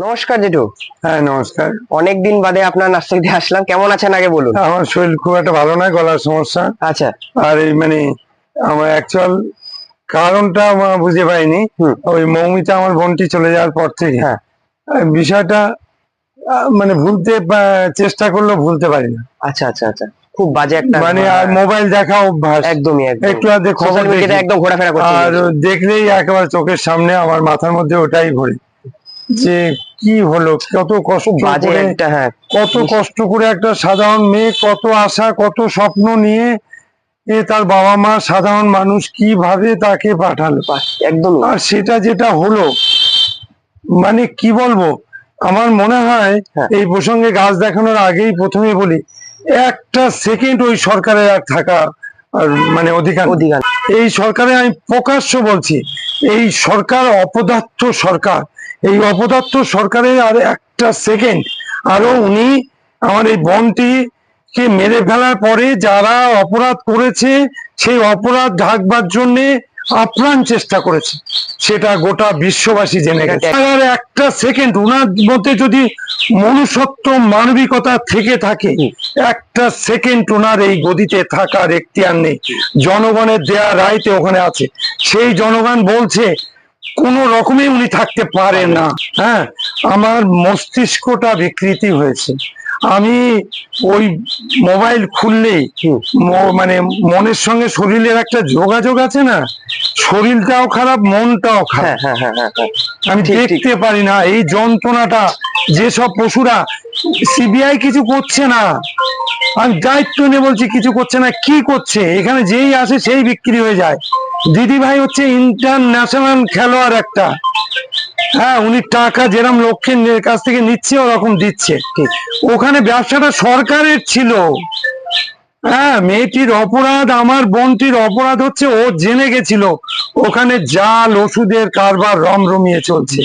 নমস্কার জেঠু। হ্যাঁ নমস্কার। অনেকদিন বাদে আপনার নার্সারিতে আসলাম। কেমন আছেন আগে বলুন? আমার শরীর খুব একটা ভালো নয় গলার সমস্যা। আচ্ছা। আর এই মানে আমার অ্যাকচুয়াল কারণটা আমার বুঝে পাইনি। ওই মৌমিতা আমার বোনটি চলে যাওয়ার পর থেকে। হ্যাঁ। বিষয়টা মানে ভুলতে চেষ্টা করলেও ভুলতে পারি না। আচ্ছা আচ্ছা আচ্ছা। খুব বাজে একটা মানে আর মোবাইল দেখা অভ্যাস। একদমই একদম একটু খবর সোশ্যাল একদম ঘোরাফেরা করছে আর দেখলেই একেবারে চোখের সামনে আমার মাথার মধ্যে ওটাই ঘোরে যে কি হলো কত কষ্ট বাজে করে একটা হ্যাঁ। কত কষ্ট করে একটা সাধারণ মেয়ে কত আশা কত স্বপ্ন নিয়ে এ তার বাবা মা সাধারণ মানুষ কীভাবে তাকে পাঠালো? একদম। আর সেটা যেটা হলো মানে কি বলব আমার মনে হয় হ্যাঁ। এই প্রসঙ্গে গাছ দেখানোর আগেই প্রথমে বলি একটা সেকেন্ড ওই সরকারের আর থাকা মানে অধিকার অধিকার এই সরকারে আমি প্রকাশ্য বলছি এই সরকার অপদার্থ সরকার এই অপদার্থ সরকারের আর একটা সেকেন্ড আরও উনি আমার এই বনটি কে মেরে ফেলার পরে যারা অপরাধ করেছে, সেই অপরাধ ঢাকবার জন্য আপ্রাণ চেষ্টা করেছে। সেটা গোটা বিশ্ববাসী জেনে গেছে। আর একটা সেকেন্ড উনার মধ্যে যদি মনুষ্যত্ব মানবিকতা থেকে থাকে, একটা সেকেন্ড ওনার এই গদিতে থাকার এখতিয়ার নেই। জনগণের দেয়া রায়তে ওখানে আছে। সেই জনগণ বলছে কোন রকমে উনি থাকতে পারে না। হ্যাঁ আমার মস্তিষ্কটা বিকৃতি হয়েছে। আমি ওই মোবাইল খুললেই ম- মানে মনের সঙ্গে শরীরের একটা যোগাযোগ আছে না শরীরটাও খারাপ মনটাও খারাপ। হ্যাঁ হ্যাঁ হ্যাঁ। আমি। দেখতে পারি না এই যন্ত্রণাটা যেসব পশুরা সিবিআই কিছু করছে না আমি দায়িত্ব নিয়ে বলছি কিছু করছে না কি করছে? এখানে যেই আসে সেই বিক্রি হয়ে যায়। দিদি ভাই হচ্ছে ইন্টারন্যাশনাল খেলোয়াড় একটা। হ্যাঁ উনি টাকা যেরকম লক্ষ্যের নে- কাছ থেকে নিচ্ছে ওরকম দিচ্ছে। ওখানে ব্যবসাটা সরকারের ছিল। হ্যাঁ মেয়েটির অপরাধ আমার বোনটির অপরাধ হচ্ছে ও জেনে গেছিল। ওখানে জাল ওষুধের কারবার রমরমিয়ে চলছে।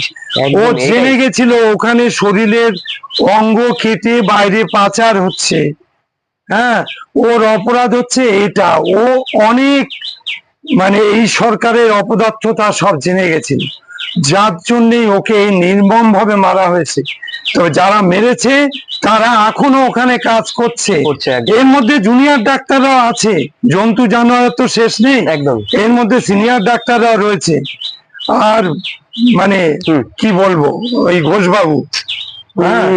ও জেনে গেছিল ওখানে শরীরের অঙ্গ কেটে বাইরে পাচার হচ্ছে। হ্যাঁ ওর অপরাধ হচ্ছে এটা। ও অনেক মানে এই সরকারের অপদার্থতা সব জেনে গেছিল। যার জন্যই ওকে নির্মম ভাবে মারা হয়েছে। তো যারা মেরেছে তারা এখনও ওখানে কাজ করছে। এর মধ্যে জুনিয়র ডাক্তাররাও আছে। জন্তু জানোয়ার তো শেষ নেই। একদম। এর মধ্যে সিনিয়র ডাক্তাররা রয়েছে। আর মানে কি বলব ওই ঘোষবাবু হ্যাঁ?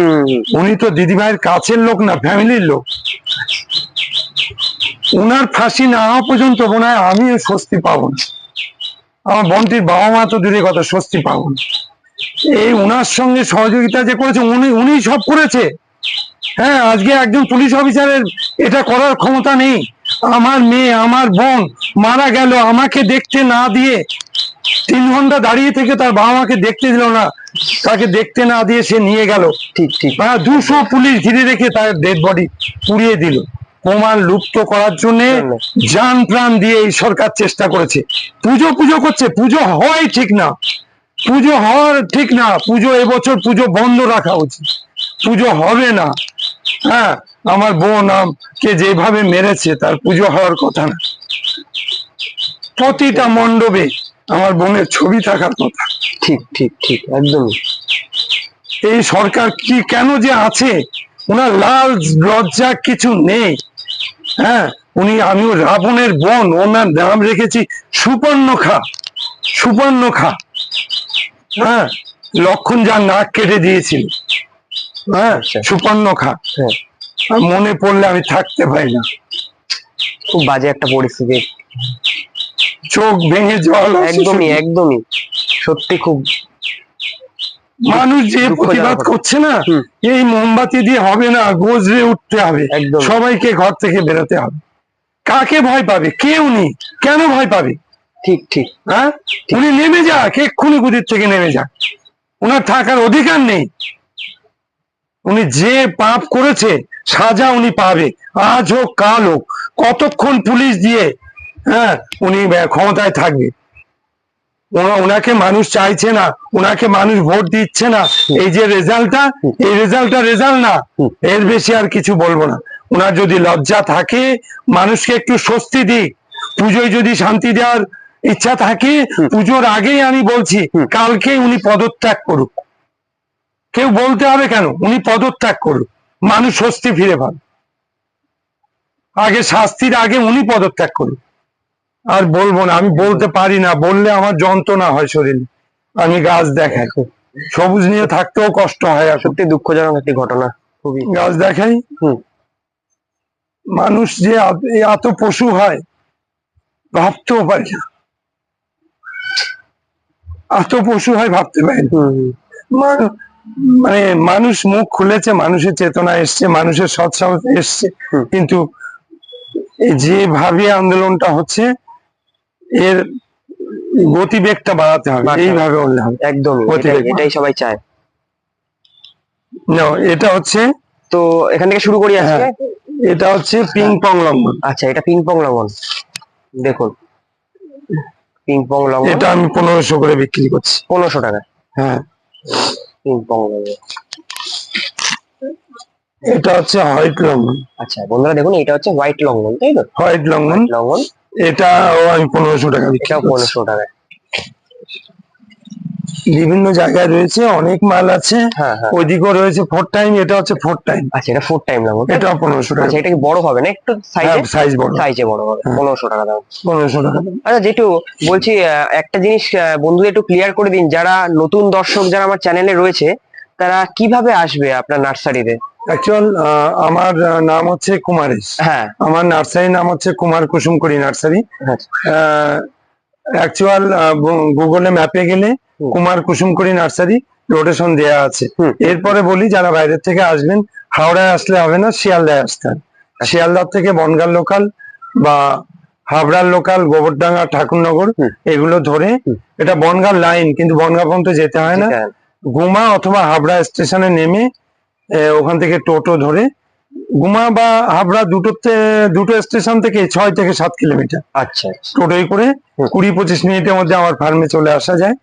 উনি তো দিদিভাইয়ের কাছের লোক না ফ্যামিলির লোক। উনার ফাঁসি না হওয়া পর্যন্ত মনে হয় আমিও স্বস্তি পাবো না। আমার বোনটির বাবা মা তো দূরে কথা স্বস্তি পাবো না এই উনার সঙ্গে সহযোগিতা যে করেছে উনি উনি সব করেছে। হ্যাঁ আজকে একজন পুলিশ অফিসারের এটা করার ক্ষমতা নেই। আমার মেয়ে আমার বোন মারা গেল আমাকে দেখতে না দিয়ে তিন ঘণ্টা দাঁড়িয়ে থেকে তার বাবা মাকে দেখতে দিল না। তাকে দেখতে না দিয়ে সে নিয়ে গেল। ঠিক ঠিক। হ্যাঁ দুশো পুলিশ ঘিরে রেখে তার ডেড বডি পুড়িয়ে দিল। প্রমাণ লুপ্ত করার জন্য। যান প্রাণ দিয়ে এই সরকার চেষ্টা করেছে। পুজো পুজো করছে পুজো হয় ঠিক না। পুজো হওয়ার ঠিক না পুজো এবছর পুজো বন্ধ রাখা উচিত। পুজো হবে না। হ্যাঁ আমার বোন কে যেভাবে মেরেছে তার পুজো হওয়ার কথা না। প্রতিটা মণ্ডপে আমার বোনের ছবি থাকার কথা। ঠিক ঠিক ঠিক একদমই। এই সরকার কি কেন যে আছে? ওনার লাল লজ্জা কিছু নেই। হ্যাঁ উনি আমি রাবণের বোন ওনার নাম রেখেছি সুপর্ণখা সুপর্ণখা। হ্যাঁ লক্ষণ যার নাক কেটে দিয়েছিল। হ্যাঁ আচ্ছা। সুপর্ণখা। হ্যাঁ। মনে পড়লে আমি থাকতে পারি না। খুব বাজে একটা পরিস্থিতি। চোখ ভেঙে জল একদমই একদমই। সত্যি খুব মানুষ যে প্রতিবাদ করছে না এই মোমবাতি দিয়ে হবে না গজরে উঠতে হবে। সবাইকে ঘর থেকে বেরোতে হবে। কাকে ভয় পাবে? কে উনি কেন ভয় পাবে? ঠিক ঠিক। হ্যাঁ? উনি নেমে যাক এক্ষুনি গুদির থেকে নেমে যাক। ওনার থাকার অধিকার নেই। উনি যে পাপ করেছে সাজা উনি পাবে। আজ হোক কাল হোক। কতক্ষণ পুলিশ দিয়ে হ্যাঁ উনি ক্ষমতায় থাকবে। ওনাকে মানুষ চাইছে না ওনাকে মানুষ ভোট দিচ্ছে না। এই যে রেজাল্টটা, এই রেজাল্টটা রেজাল্ট না। এর বেশি আর কিছু বলব না। ওনার যদি লজ্জা থাকে, মানুষকে একটু স্বস্তি দিক। পুজোয় যদি শান্তি দেওয়ার ইচ্ছা থাকে, পুজোর আগেই আমি বলছি কালকে উনি পদত্যাগ করুক। কেউ বলতে হবে কেন? উনি পদত্যাগ করুক। মানুষ স্বস্তি ফিরে পান আগে শাস্তির আগে উনি পদত্যাগ করুন আর বলব না আমি বলতে পারি না বললে আমার যন্ত্রণা হয় শরীরে। আমি গাছ দেখাই। সবুজ নিয়ে থাকতেও কষ্ট হয় সত্যি দুঃখজনক একটি ঘটনা খুবই। গাছ দেখাই। মানুষ যে এত- পশু হয় ভাবতেও পারি না। এত পশু হয় ভাবতে পারি। মানে মানুষ মুখ খুলেছে মানুষের চেতনা এসছে মানুষের সৎসাহস এসছে। কিন্তু এই যেভাবে আন্দোলনটা হচ্ছে এর গতিবেগটা বাড়াতে হবে এইভাবে হলে হবে। একদম। এটাই- সবাই চায়। না, এটা হচ্ছে তো এখান থেকে শুরু করি আজকে? হ্যাঁ। এটা হচ্ছে পিং পং লঙ্ঘন। আচ্ছা এটা পিং পং লঙ্ঘন। দেখুন পিং পং লঙ্ঘন। এটা আমি পনেরোশো করে বিক্রি করছি। পনেরোশো টাকা। হ্যাঁ। পিং পং লঙ্ঘন। এটা হচ্ছে হোয়াইট লঙ্ঘন। আচ্ছা বন্ধুরা দেখুন এটা হচ্ছে হোয়াইট লঙ্ঘন তাই তো? হোয়াইট লঙ্ঘন। লঙ্ঘন। এটাও আমি পনেরোশো টাকা বিক্রি পনেরোশো টাকা বিভিন্ন জায়গায় রয়েছে অনেক মাল আছে। হ্যাঁ হ্যাঁ। ওইদিকেও রয়েছে ফোর টাইম এটা হচ্ছে ফোর টাইম আচ্ছা এটা ফোর টাইম লঙ্ঘন এটা পনেরোশো টাকা। আচ্ছা এটা কি বড় হবে না একটু সাইজে সাইজ বড়। সাইজে বড় হবে হ্যাঁ। পনেরোশো টাকা দাম। পনেরোশো টাকা। আচ্ছা যেটু বলছি একটা জিনিস বন্ধুদের একটু ক্লিয়ার করে দিন যারা নতুন দর্শক যারা আমার চ্যানেলে রয়েছে তারা কীভাবে আসবে আপনার নার্সারিতে অ্যাকচুয়াল আমার নাম হচ্ছে কুমারেশ। হ্যাঁ। আমার নার্সারির নাম হচ্ছে কুমার কুসুমকড়ি নার্সারি। আচ্ছা অ্যাকচুয়াল গুগলে ম্যাপে গেলে। কুমার কুসুমকড়ি নার্সারি লোকেশন দেয়া আছে। এরপরে বলি যারা বাইরের থেকে আসবেন হাওড়ায় আসলে হবে না শিয়ালদায় আসতে হবে। শিয়ালদার থেকে বনগাঁ লোকাল বা হাবড়ার লোকাল গোবরডাঙ্গা ঠাকুরনগর এগুলো ধরে এটা বনগাঁ লাইন কিন্তু বনগাঁ পর্যন্ত যেতে হয় না। গুমা অথবা হাবড়া স্টেশনে নেমে ওখান থেকে টোটো ধরে গুমা বা হাবড়া দুটোতে দুটো স্টেশন থেকে ছয় থেকে সাত কিলোমিটার। আচ্ছা আচ্ছা। টোটোয় করে কুড়ি পঁচিশ মিনিটের মধ্যে আমার ফার্মে চলে আসা যায়।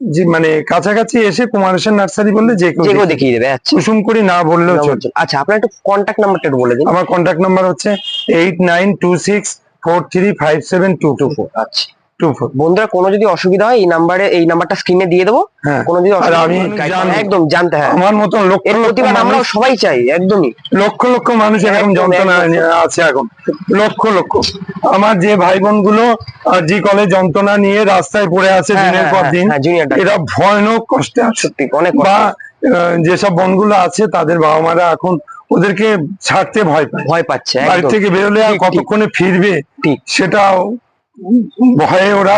যে মানে কাছাকাছি এসে কুমারেশ্বর নার্সারি বললে যে কেউ দেখিয়ে দেবে আচ্ছা। কুসুম করি না বললেও আচ্ছা আপনার একটু কন্ট্যাক্ট নাম্বারটা একটু বলে দিন। আমার কন্ট্যাক্ট নাম্বার হচ্ছে eight nine two six four three five seven two two four আচ্ছা। টু ফোর বন্ধুরা কোনো যদি অসুবিধা হয় এই নাম্বারে এই নাম্বারটা স্ক্রিনে দিয়ে দেবো। হ্যাঁ। কোনো যদি অসুবিধা হয়। একদম জানতে হ্যাঁ। আমার মতন এর প্রতিবাদ আমরাও সবাই চাই একদমই। লক্ষ লক্ষ মানুষ এরকম যন্ত্রণা আছে এখন। লক্ষ লক্ষ। আমার যে ভাই বোনগুলো জি কলে যন্ত্রণা নিয়ে রাস্তায় পড়ে আছে হ্যাঁ, দিনের হ্যাঁ, পর হ্যাঁ, দিন হ্যাঁ, এরা ভয়ানক কষ্টে আছে। সত্যি অনেক বা যেসব বনগুলো আছে তাদের বাবা মারা এখন ওদেরকে ছাড়তে ভয় ভয় পাচ্ছে বাড়ি থেকে বেরোলে আর। কতক্ষণে ফিরবে ঠিক। সেটাও ভয়ে ওরা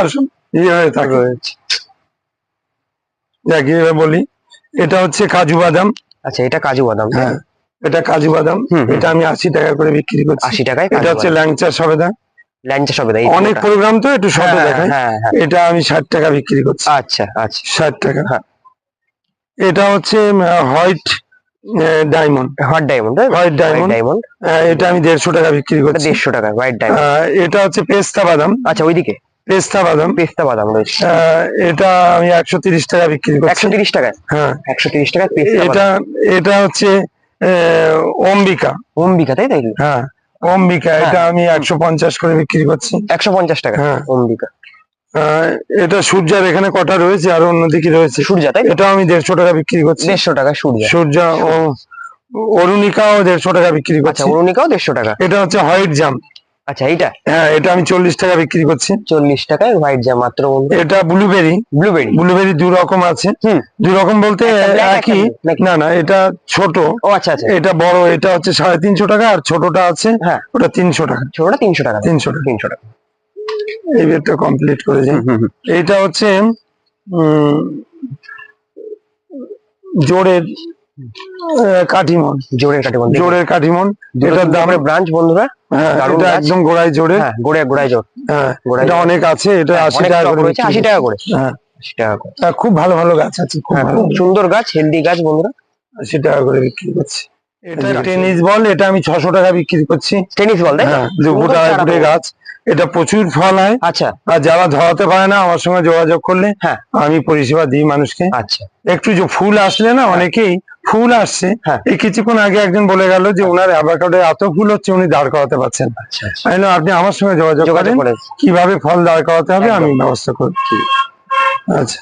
ইয়ে হয়ে থাকে। যাকে বলি এটা হচ্ছে কাজু বাদাম। আচ্ছা এটা কাজু বাদাম। হ্যাঁ এটা কাজু বাদাম। এটা আমি আশি টাকা করে বিক্রি করছি। আশি টাকায় এটা হচ্ছে ল্যাংচা সবেদা। ল্যাংচা সবেদা অনেক প্রোগ্রাম তো একটু শত হ্যাঁ, দেখায় হ্যাঁ হ্যাঁ। এটা আমি ষাট টাকা বিক্রি করছি। আচ্ছা আচ্ছা। ষাট টাকা। হ্যাঁ। এটা হচ্ছে white diamond hot diamond white diamond diamond এটা আমি দেড়শো টাকা বিক্রি করছি। দেড়শো টাকা হোয়াইট ডায়মন্ড এটা হচ্ছে পেস্তা বাদাম। আচ্ছা ওইদিকে? পেস্তা বাদাম। পেস্তা বাদাম রয়েছে। এটা আমি একশো তিরিশ টাকা বিক্রি করছি। একশো তিরিশ হ্যাঁ। একশো তিরিশ পেস্তা এটা এটা হচ্ছে অম্বিকা। অম্বিকা তাই তাই হ্যাঁ অম্বিকা। হ্যাঁ। এটা আমি একশো পঞ্চাশ করে বিক্রি করছি। একশো পঞ্চাশ টাকা? হ্যাঁ। অম্বিকা। এটা সূর্যার এখানে কটা রয়েছে আর অন্যদিকে রয়েছে? সূর্যা তাই এটা আমি দেড়শো টাকা বিক্রি করছি। দেড়শো টাকা সূর্যা। সূর্যা ও অরুণিকাও দেড়শো টাকা বিক্রি আচ্ছা করছি। অরুণিকাও দেড়শো টাকা? এটা হচ্ছে হোয়াইট জাম। আচ্ছা এইটা? হ্যাঁ এটা আমি চল্লিশ টাকা বিক্রি করছি। চল্লিশ টাকায় হোয়াইট যা মাত্র এটা ব্লুবেরি। ব্লুবেরি। ব্লুবেরি দু রকম আছে। দু রকম বলতে একই। না না এটা ছোট। ও আচ্ছা আচ্ছা। এটা বড় এটা হচ্ছে সাড়ে তিনশো টাকা আর ছোটটা আছে হ্যাঁ। ওটা তিনশো টাকা। ছোটটা তিনশো টাকা। তিনশো টাকা। তিনশো টাকা। এই বেডটা কমপ্লিট করেছি এইটা হচ্ছে জোরের কাঠিমন। জোরে কাটে বন্ধু জোরের কাঠিমন। এটার দাম ব্রাঞ্চ বন্ধুরা হ্যাঁ এটা একদম গোড়ায় জোরে। হ্যাঁ গোড়ায় গোড়ায় জোর। হ্যাঁ এটা অনেক আছে এটা আশি টাকা করে আশি টাকা করে। হ্যাঁ। আশি টাকা করে। হ্যাঁ, খুব ভালো ভালো গাছ আছে হ্যাঁ খুব সুন্দর গাছ হেলদি গাছ বন্ধুরা। আশি টাকা করে বিক্রি করছি। এটা। টেনিস বল এটা আমি ছশো টাকা বিক্রি করছি। টেনিস বল তাই? হ্যাঁ দু ফুট সুন্দর আড়াই চারা ফুটের গাছ এটা প্রচুর ফল হয়। আচ্ছা। আর যারা ধরাতে পারে না আমার সঙ্গে যোগাযোগ করলে হ্যাঁ। আমি পরিষেবা দিই মানুষকে। আচ্ছা। একটু যে ফুল আসলে না অনেকেই ফুল আসছে। হ্যাঁ। এই কিছুক্ষণ আগে একজন বলে গেল যে ওনার অ্যাভাকাডো এত ফুল হচ্ছে উনি দাঁড় করাতে পারছেন না। আচ্ছা আচ্ছা। আপনি আমার সঙ্গে যোগাযোগ করেন। করে কীভাবে ফল দাঁড় করাতে হবে আমি ব্যবস্থা করছি আচ্ছা।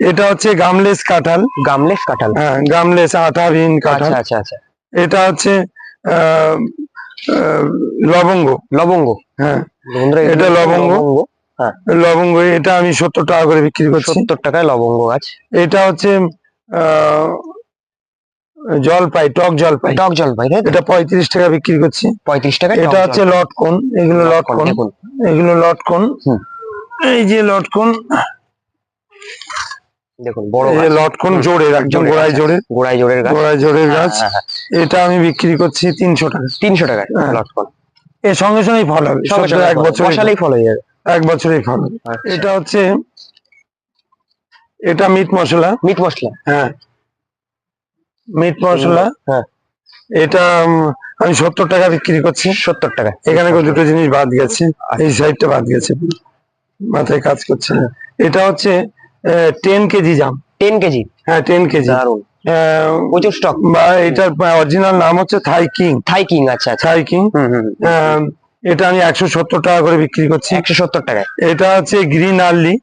এটা হচ্ছে গামলেস কাঁঠাল। গামলেস কাঁঠাল? হ্যাঁ গামলেস আঠাবিহীন কাঁঠাল। আচ্ছা আচ্ছা আচ্ছা। এটা হচ্ছে লবঙ্গ। লবঙ্গ? হ্যাঁ। এটা লবঙ্গ। হ্যাঁ। লবঙ্গ এটা আমি সত্তর টাকা করে বিক্রি করছি। সত্তর টাকায় লবঙ্গ গাছ। এটা হচ্ছে জলপাই টক জলপাই। টক জলপাই এটা পঁয়ত্রিশ টাকা বিক্রি করছি। পঁয়ত্রিশ টক এটা হচ্ছে লটকন। এগুলো লটকন এগুলো লটকন। এই যে লটকন। দেখুন বড় এই লটকন জোরের একদম গোড়ায় আচ্ছা। জোরের গোড়ায় জোরের গাছ। গোড়ায় জোরের গাছ। হ্যাঁ, হ্যাঁ, এটা আমি বিক্রি করছি তিনশো টাকা। তিনশো হ্যাঁ। লটকন। এর সঙ্গে সঙ্গেই ফল হবে। এক ফল। বছর বসালেই ফল হয়ে যাবে। এক বছরেই ফল হবে। আচ্ছা। এটা হচ্ছে এটা মিট মশলা। মিট মশলা। হ্যাঁ। মিট মশলা। হ্যাঁ। এটা আমি সত্তর টাকা বিক্রি করছি। সত্তর টাকা। এখানে দুটো জিনিস বাদ গেছে। এই সাইডটা বাদ গেছে। মাথায় কাজ করছে এটা হচ্ছে টেন কেজি জাম। Ten KG? হ্যাঁ টেন কেজি। দারুণ প্রচুর স্টক বা এটার অরিজিনাল নাম হচ্ছে থাই কিং থাই কিং আচ্ছা আচ্ছা। থাই কিং হুম আহ, এটা আমি একশো সত্তর টাকা করে বিক্রি করছি। একশো সত্তর টাকায়। এটা হচ্ছে green early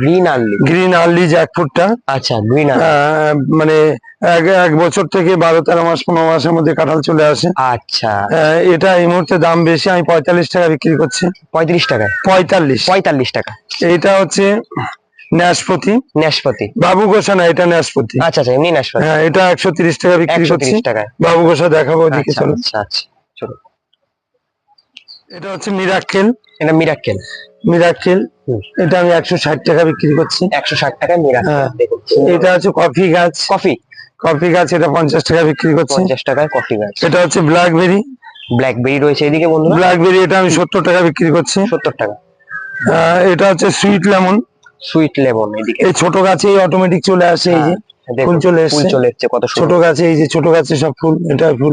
green early green early জ্যাকফ্রুটটা আচ্ছা গ্রিন মানে এক এক বছর থেকে বারো তেরো মাস পনেরো মাসের মধ্যে কাঁঠাল চলে আসে। আচ্ছা। এটা এই মুহূর্তে দাম বেশি আমি পঁয়তাল্লিশ টাকা বিক্রি করছি। পঁয়ত্রিশ টাকায়? পঁয়তাল্লিশ। পঁয়তাল্লিশ টাকা। এটা হচ্ছে ন্যাশপতি নাশপাতি বাবু গোসা না এটা ন্যাশপতি আচ্ছা আচ্ছা এমনি নাশপাতি হ্যাঁ এটা একশো তিরিশ টাকা বিক্রি করছি তিরিশ টাকায় বাবু গোসা দেখাবো ওদিকে আচ্ছা চলো আচ্ছা আচ্ছা চলো এটা হচ্ছে মিরাক্কেল। এটা মিরাক্কেল। মিরাক্কেল। এটা আমি একশো ষাট টাকা বিক্রি করছি। একশো ষাট টাকায় মিরাক্কেল হ্যাঁ। দেখুন এটা হচ্ছে কফি গাছ। কফি? কফি গাছ এটা পঞ্চাশ টাকা বিক্রি করছি। পঞ্চাশ টাকায় কফি গাছ। এটা হচ্ছে ব্ল্যাকবেরি। ব্ল্যাকবেরি রয়েছে এদিকে বন্ধুরা? ব্ল্যাকবেরি এটা আমি সত্তর টাকা বিক্রি করছি। সত্তর টাকা। আহ, এটা হচ্ছে সুইট লেমন। সুইট লেমন এদিকে। এই ছোট গাছে অটোমেটিক চলে আসে এই যে হ্যাঁ, ফুল চলে ফুল চলে এসছে কত ছোট গাছে এই যে ছোট গাছে সব ফুল এটা ফুল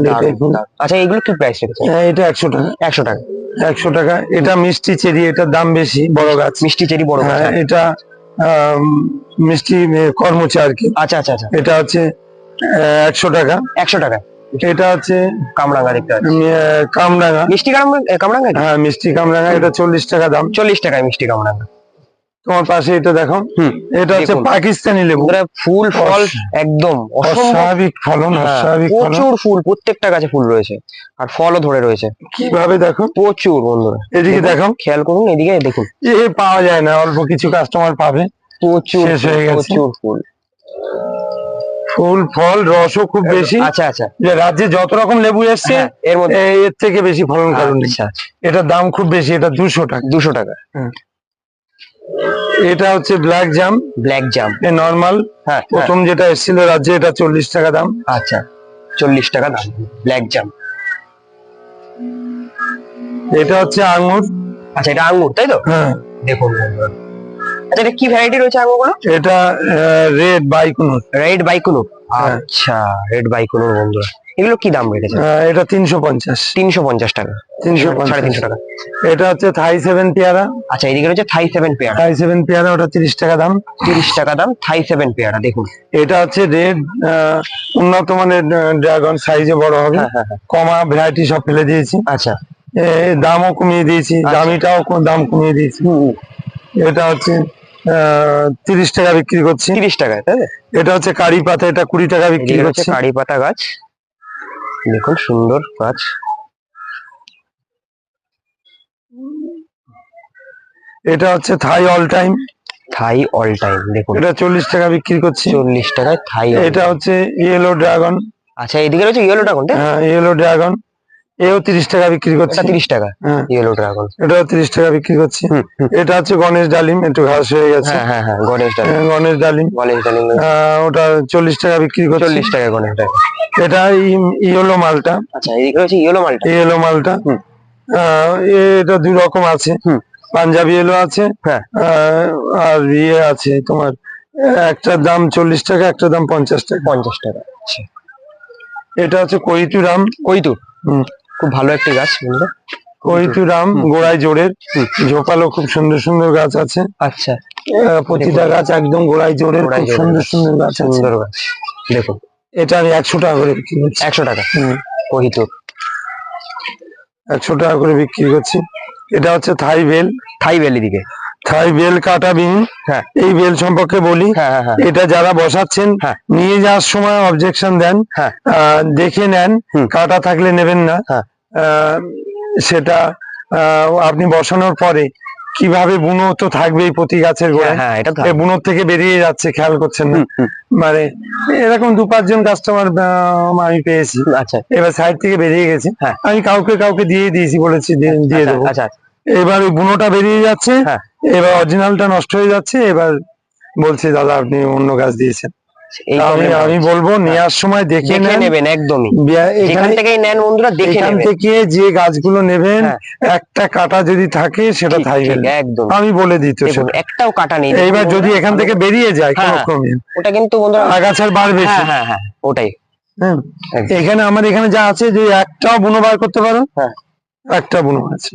আচ্ছা এগুলো কি প্রাইস হ্যাঁ, এটা একশো টাকা। একশো টাকা। একশো টাকা। এটা মিষ্টি চেরি এটার দাম বেশি বড় গাছ। মিষ্টি চেরি বড় গাছ হ্যাঁ, এটা মিষ্টি কর্মচা আর কি। আচ্ছা আচ্ছা আচ্ছা। এটা হচ্ছে একশো টাকা। একশো টাকা। এটা হচ্ছে কামরাঙ্গা। দেখতে মিষ্টি কামরাঙ্গা কামরাঙ্গা হ্যাঁ মিষ্টি কামরাঙা এটা চল্লিশ টাকা দাম। চল্লিশ টাকায় মিষ্টি কামরাঙ্গা। তোমার পাশে এটা দেখো। এটা হচ্ছে পাকিস্তানি লেবু। ফুল ফল একদম অস্বাভাবিক ফলন হ্যাঁ, অস্বাভাবিক ফলন। প্রচুর ফুল প্রত্যেকটা গাছে ফুল রয়েছে। আর ফলও ধরে রয়েছে। কীভাবে দেখো? প্রচুর বন্ধুরা। এদিকে দেখো। খেয়াল করুন এদিকে দেখুন। এ পাওয়া যায় না অল্প কিছু কাস্টমার পাবে। প্রচুর শেষ হয়ে গেছে। প্রচুর ফুল। ফুল ফল রসও খুব বেশি। আচ্ছা আচ্ছা। রাজ্যে যত রকম লেবু এসছে হ্যাঁ, এর মধ্যে এর থেকে বেশি ফলন কারণ নেই আচ্ছা। এটার দাম খুব বেশি এটা দুশো টাকা। দুশো টাকা। এটা হচ্ছে ব্ল্যাক জাম ব্ল্যাক জাম নর্মাল হ্যাঁ প্রথম যেটা এসেছিল রাজ্যে এটা চল্লিশ টাকা দাম। আচ্ছা চল্লিশ টাকা দাম। ব্ল্যাক জাম এটা হচ্ছে আঙুর আচ্ছা এটা আঙ্গুর তাই তো? হ্যাঁ। দেখুন আচ্ছা এটা কি ভ্যারাইটি রয়েছে আঙ্গুরগুলো? এটা রেড বাইকুনুর রেড বাইকুনো। আচ্ছা রেড বাইকুনোর বন্ধুরা। এগুলো কি দাম রেখেছে এটা তিনশো পঞ্চাশ। তিনশো পঞ্চাশ টাকা। তিনশো সাড়ে তিনশো টাকা। এটা হচ্ছে থাই সেভেন পেয়ারা। আচ্ছা এদিকে রয়েছে থাই সেভেন পেয়ারা। থাই সেভেন পেয়ারা ওটা তিরিশ টাকা দাম। তিরিশ টাকা দাম থাই সেভেন পেয়ারা দেখুন। এটা হচ্ছে রেড উন্নত মানের ড্রাগন সাইজে বড় হবে। হ্যাঁ হ্যাঁ হ্যাঁ। কমা ভ্যারাইটি সব ফেলে দিয়েছি। আচ্ছা। দামও কমিয়ে দিয়েছি আচ্ছা। দামিটাও দাম কমিয়ে দিয়েছি। এটা হচ্ছে তিরিশ টাকা বিক্রি করছি। তিরিশ টাকায় তাই এটা হচ্ছে কারি পাতা এটা কুড়ি টাকা বিক্রি করছি। কারি পাতা গাছ। দেখুন সুন্দর গাছ এটা হচ্ছে Thai all time. Thai all time দেখুন। এটা চল্লিশ টাকা বিক্রি করছে। চল্লিশ টাকায় থাই এটা হচ্ছে ইয়েলো ড্রাগন। আচ্ছা এদিকে রয়েছে ইয়েলো ড্রাগন হ্যাঁ ইয়েলো ড্রাগন। এও তিরিশ টাকা বিক্রি করছি। তিরিশ টাকা হ্যাঁ। ইয়েলো ড্রাগন এটাও তিরিশ টাকা বিক্রি করছি। এটা হচ্ছে গণেশ ডালিম একটু ঘাস হয়ে গেছে। হ্যাঁ হ্যাঁ হ্যাঁ গণেশ ডালিম। হ্যাঁ, গণেশ ডালিম। গণেশ ডালিম। ওটা চল্লিশ টাকা বিক্রি করছি। চল্লিশ টাকা গণেশ ডালিম। এটা ইয়েলো মালটা। আচ্ছা ইয়েলো মালটা। ইয়েলো মালটা। এটা দু রকম আছে। পাঞ্জাবি এলো আছে। হ্যাঁ। আর ইয়ে আছে তোমার একটার দাম চল্লিশ টাকা একটার দাম পঞ্চাশ টাকা। পঞ্চাশ টাকা। এটা হচ্ছে কৈতুরাম। কইতু হুম। খুব ভালো একটি গাছ বন্ধুরা কৈতুরাম গোড়ায় জোরের। ঝোপালো খুব সুন্দর সুন্দর গাছ আছে। আচ্ছা। প্রতিটা গাছ একদম গোড়ায় জোরের খুব সুন্দর সুন্দর গাছ সুন্দর গাছ। দেখুন। এটা আমি একশো টাকা করে বিক্রি করছি। একশো টাকা। কহিতুর। একশো টাকা করে বিক্রি করছি। এটা হচ্ছে থাই বেল। থাই ভ্যালি দিকে থাই বেল কাটা বিন। হ্যাঁ। এই বেল সম্পর্কে বলি। হ্যাঁ হ্যাঁ হ্যাঁ। এটা যারা বসাচ্ছেন হ্যাঁ। নিয়ে যাওয়ার সময় অবজেকশন দেন। হ্যাঁ। দেখে নেন। কাটা থাকলে নেবেন না। হ্যাঁ। সেটা আপনি বসানোর পরে কীভাবে বুনো তো থাকবেই প্রতি গাছের হ্যাঁ গোড়ায়? হ্যাঁ এটা বুনোর থেকে বেরিয়ে যাচ্ছে খেয়াল করছেন না? মানে এরকম দু পাঁচজন কাস্টমার আমি পেয়েছি। আচ্ছা। এবার সাইড থেকে বেরিয়ে গেছে। হ্যাঁ। আমি কাউকে কাউকে দিয়ে দিয়েছি বলেছি দিয়ে- দিয়ে আচ্ছা, দেবো। আচ্ছা এবার ওই বুনোটা বেরিয়ে যাচ্ছে। এবার অরিজিনালটা নষ্ট হয়ে যাচ্ছে। এবার বলছি দাদা আপনি অন্য গাছ দিয়েছেন। আমি আমি। বলব নেওয়ার সময় দেখে নেবেন একদমই। এখানে থেকেই নেন বন্ধুরা দেখে এখান থেকে যে গাছগুলো নেবেন হ্যাঁ। একটা কাটা যদি থাকে সেটা থাকবে একদম। আমি বলে দিত একটাও কাটা নেই। এইবার যদি এখান থেকে বেরিয়ে যায় কোনো হ্যাঁ। ক্রমে ওটা কিন্তু বন্ধুরা আগাছার বার বেশি। হ্যাঁ হ্যাঁ হ্যাঁ ওটাই। হ্যাঁ। এখানে আমার এখানে যা আছে যে একটাও বুনো বার করতে পারো হ্যাঁ। একটা বুনো আছে।